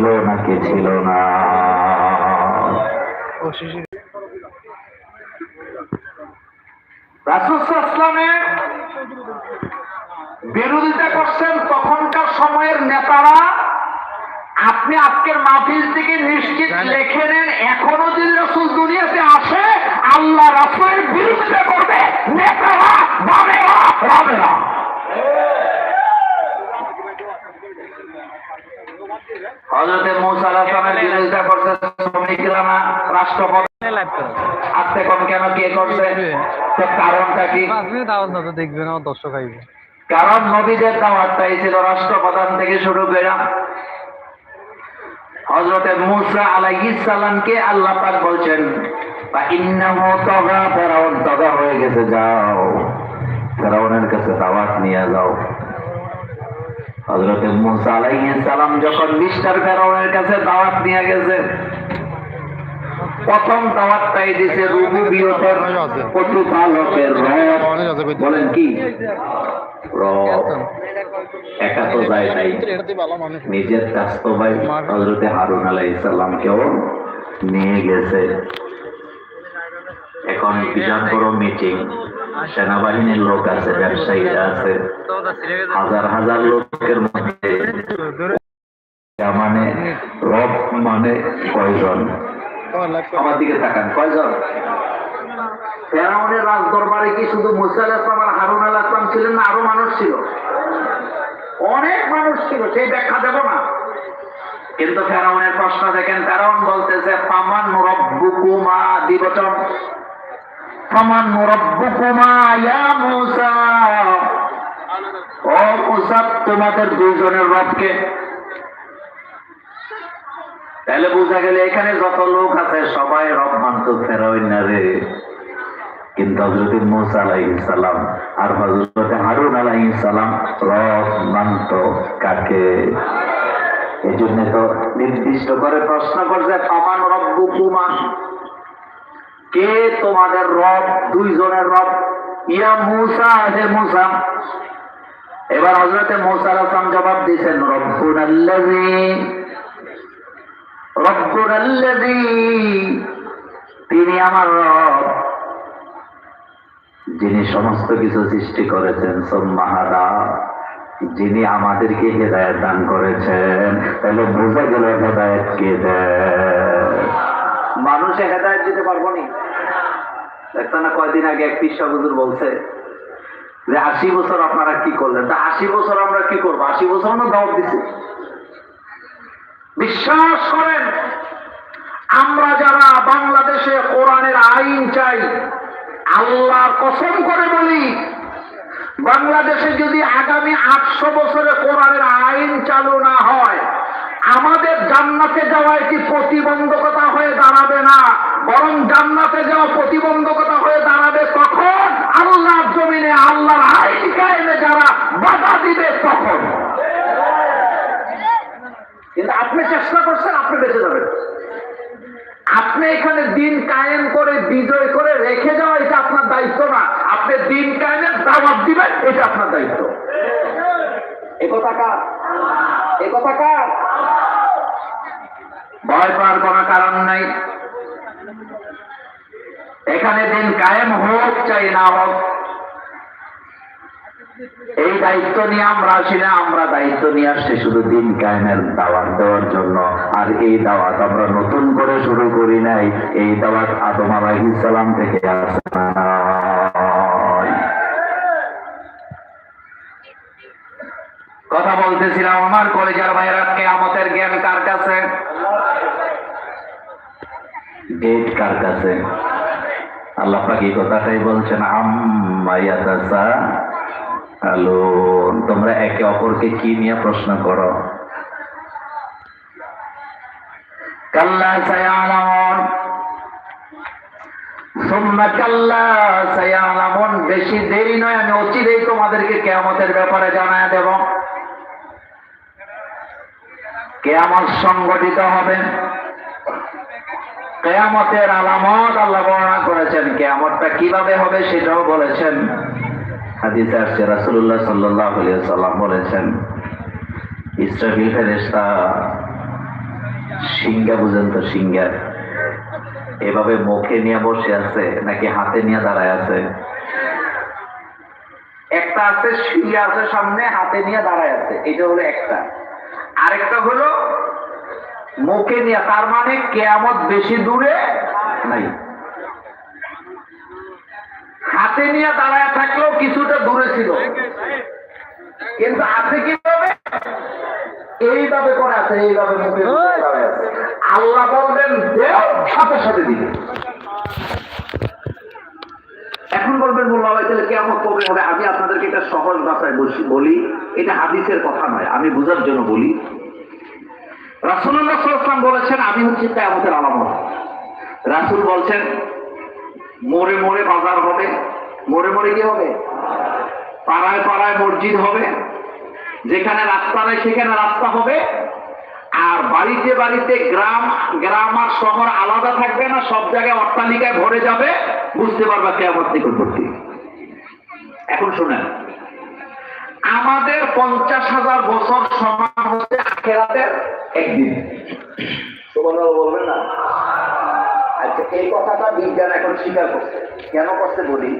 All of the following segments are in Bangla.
নাকি ছিল না? বিরোধিতা করছেন তখনকার সময়ের নেতারা। আপনি আজকের মাহফিল থেকে নিশ্চিত লিখে নেন এখনও যদি রসুল দুনিয়াতে আসে আল্লাহ রাসুলের বিরোধিতা করবে নেতারা বামেরা রাবেরা হজরতে মৌসা আলাহামের বিরোধিতা করছে শ্রমিকরা না রাষ্ট্রপতি লাইভ করো আজকে কম কেন কে করছে। তো কারণটা কি? পাঁচ মিনিট আওয়াজ না তো দেখবে না দর্শক আইবে। কারণ নবীদের দাওয়াতটাই ছিল রাষ্ট্রপ্রধান থেকে শুরু করে হজরতে মুসা আলাইহিস সালামকে আল্লাহ পাক বলছেন বা ইন্নাহু তাগা ফেরাউন তাগা হয়ে গেছে যাও। ফেরাউনের কাছে দাওয়াত নিয়ে যাও। হজরতে মুসা আলাইহিস সালাম যখন মিস্টার ফেরাউনের কাছে দাওয়াত নিয়ে গেছে প্রথম দাওয়াতটাই দিছে রুবুবিয়তের প্রতিপালকের রব। বলেন কি? একা তো যায় নাই। নিজের ভাই হজরতে হারুন নিয়ে গেছে। এখন বিরাট বড় মিটিং সেনাবাহিনীর লোক আছে, ব্যবসায়ীরা আছে। হাজার হাজার লোকের মধ্যে। মানে রব মানে কয়জন? আমার দিকে তাকান। কয়জন? ফেরাউনের রাজ দরবারে কি শুধু মুসা ইসলাম আর হারুন আল ইসলাম ছিলেন না? আরও মানুষ ছিল। অনেক মানুষ ছিল, সেই ব্যাখ্যা দেব না। কিন্তু ফেরাউনের প্রশ্ন দেখেন, ফেরাউন বলতেছে পামান রব্বুকুমা দিবচন পামান রব্বুকুমা ইয়া মুসা। ও মুসা, তোমাদের দুইজনের রবকে তাহলে বোঝা গেলে এখানে যত লোক আছে, সবাই রব মানত ফেরাউন না রে। কিন্তু হজরত মুসা আলাইহিস সালাম আর হজরত হারুন আলাইহিস সালাম রব মানত কাকে? এই জন্য তো নির্দিষ্ট করে প্রশ্ন করছে পামান কুমান কে তোমাদের রব? দুইজনের রব? ইয়া মুসা, হে মুসা। এবার হজরতে মুসা সালাম জবাব দিয়েছেন রব্বুল আল্লাযী তিনি আমার যিনি সমস্ত কিছু সৃষ্টি করেছেন সোম্মাহারা যিনি আমাদেরকে হেদায়ত দান করেছেন, তাহলে বোঝা গেল হেদায়ত কে মানুষে হেদায়ত দিতে পারব নি? একটা না কয়দিন আগে এক পিসা হুজুর বলছে যে আশি বছর আপনারা কি করলেন? তা আশি বছর আমরা কি করব? আশি বছর আমরা দাওয়াত দিছি। বিশ্বাস করেন, আমরা যারা বাংলাদেশে কোরআনের আইন চাই, আল্লাহ কসম করে বলি, বাংলাদেশে যদি আগামী আটশো বছরে কোরআনের আইন চালু না হয়, আমাদের জান্নাতে যাওয়া এটি প্রতিবন্ধকতা হয়ে দাঁড়াবে না? বরং জান্নাতে যাওয়া প্রতিবন্ধকতা হয়ে দাঁড়াবে তখন আল্লাহর জমিনে, আল্লাহর আইন কায়েমে যারা বাধা দিবে তখন। কিন্তু আপনি চেষ্টা করছেন, আপনি বেঁচে যাবেন। আপনি এখানে দিন কায়েম করে, বিজয় করে রেখে যাওয়া, এটা আপনার দায়িত্ব না। আপনি দিন কায়েমের দাওয়াত দিবেন, এটা আপনার দায়িত্ব। ভয় পাওয়ার কোনো কারণ নাই। এখানে দিন কায়েম হোক, চাই না হোক এই দায়িত্ব নিয়ে আমরা আসি না, আমরা দায়িত্ব নিয়ে আসছি শুধু দিন কায়েমের দাওয়াত দেওয়ার জন্য। আর এই দাওয়াত আমরা নতুন করে শুরু করি নাই, এই দাওয়াত আদম আলাইহিস সালাম থেকে আসে কথা বলতেছিলাম, আমার কলেজার ভাইয়েরা কেয়ামতের জ্ঞান কার কাছে? গেট কার কাছে? আল্লাহ পাক কথাটাই বলছেন আম্মাইয়াতাসা হ্যালো তোমরা একে অপরকে কি নিয়ে প্রশ্ন করো? কাল্লা সায়ালামন, সুম্মা কাল্লা সায়ালামন, বেশি দেরি নয়, আমি অচিরেই তোমাদেরকে কেয়ামতের ব্যাপারে জানায় দেব। কেয়ামত সংগঠিত হবে। কেয়ামতের আলামত আল্লাহ বর্ণনা করেছেন, কেয়ামতটা কীভাবে হবে সেটাও বলেছেন। হাদিসে আসছে, রাসূলুল্লাহ সাল্লাল্লাহু আলাইহি সাল্লাম বলেছেন, ইসরাফিল ফেরেশতা সিঙ্গা বুঝেন তো সিঙ্গা এভাবে মুখে নিয়ে বসে আছে নাকি হাতে নিয়ে দাঁড়ায় আছে? একটা আছে শুয়ে আছে সামনে, হাতে নিয়ে দাঁড়ায় আছে। এটা হলো একটা। আরেকটা হলো, মুখে নিয়ে, তার মানে কেয়ামত বেশি দূরে নাই। হাতে নিয়ে দাঁড়ায় থাকলেও কিছুটা দূরে ছিল। কিন্তু আছে কীভাবে? এইভাবে করে আছে, এইভাবে মুখে। আল্লাহ বলবেন দেও, সাথে সাথে দিবে। এখন বলবেন, মোল্লা তাহলে কেমন কবে হবে? আমি আপনাদেরকে এটা সহজ ভাষায় বসি বলি, এটা হাদিসের কথা নয়, আমি বোঝার জন্য বলি। রাসুল্লাহ বলেছেন, আমি হচ্ছি কেয়ামতের আলামত। রাসুল বলছেন মোড়ে মোড়ে বাজার হবে। মোড়ে মোড়ে কি হবে? পাড়ায় পাড়ায় মসজিদ হবে। যেখানে রাস্তা নেই, সেখানে রাস্তা হবে। আর বাড়িতে বাড়িতে গ্রাম গ্রাম আর শহর আলাদা থাকবে না, সব জায়গায় অট্টালিকায় ভরে যাবে। বুঝতে পারবা কেমন নিকটবর্তী এখন শোনেন, আমাদের পঞ্চাশ হাজার বছর সমান হচ্ছে আখেরাতের একদিন। বলবেন না? এই কথাটা বিজ্ঞান এখন স্বীকার করছে। কেন করছে বলি?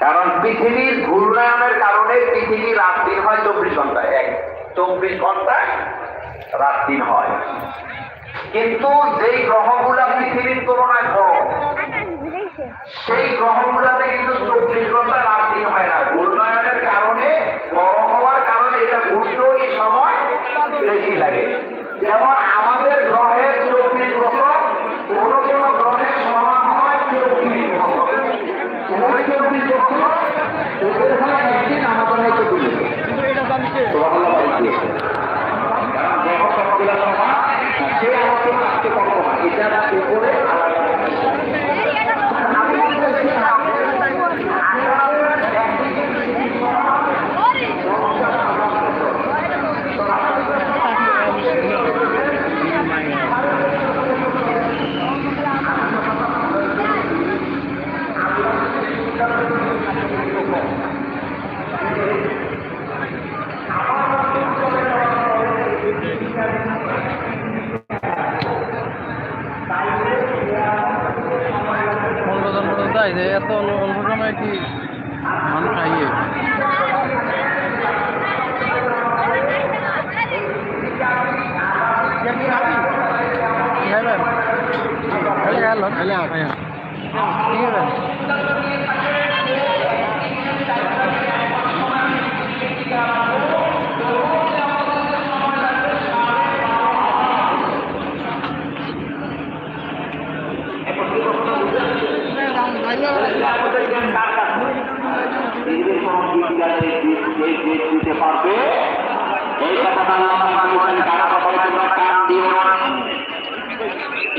কারণ পৃথিবীর ঘূর্ণায়নের কারণে পৃথিবী রাত দিন হয় চব্বিশ ঘন্টায়। এক, চব্বিশ ঘন্টায় রাত দিন হয়। কিন্তু যেই গ্রহগুলা পৃথিবীর তুলনায় বড়, সেই গ্রহগুলাতে কিন্তু চব্বিশ ঘণ্টা রাত দিন হয় না। ঘূর্ণায়নের কারণে বড় হওয়ার কারণে এটা ঘুরতেও সময় বেশি লাগে। যেমন আমাদের গ্রহের চব্বিশ বছর কোনো কোনো গ্রহের সমান হয় চব্বিশ বছর তোমার চব্বিশ বছর ওদের হয় একদিন আমাদের হয় চব্বিশ বছর সুবহানাল্লাহ বলছি। কারণ গ্রহ সবগুলা সমান, সে আমাকে আজকে কখনো না। এটার উপরে আলাদা আমি বলতেছি না, পর্যন্ত আছে এত অল্প সময় কি? মানুষ খাইয়ে খাইবেন খালি খাইল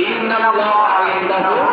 ইনদাহু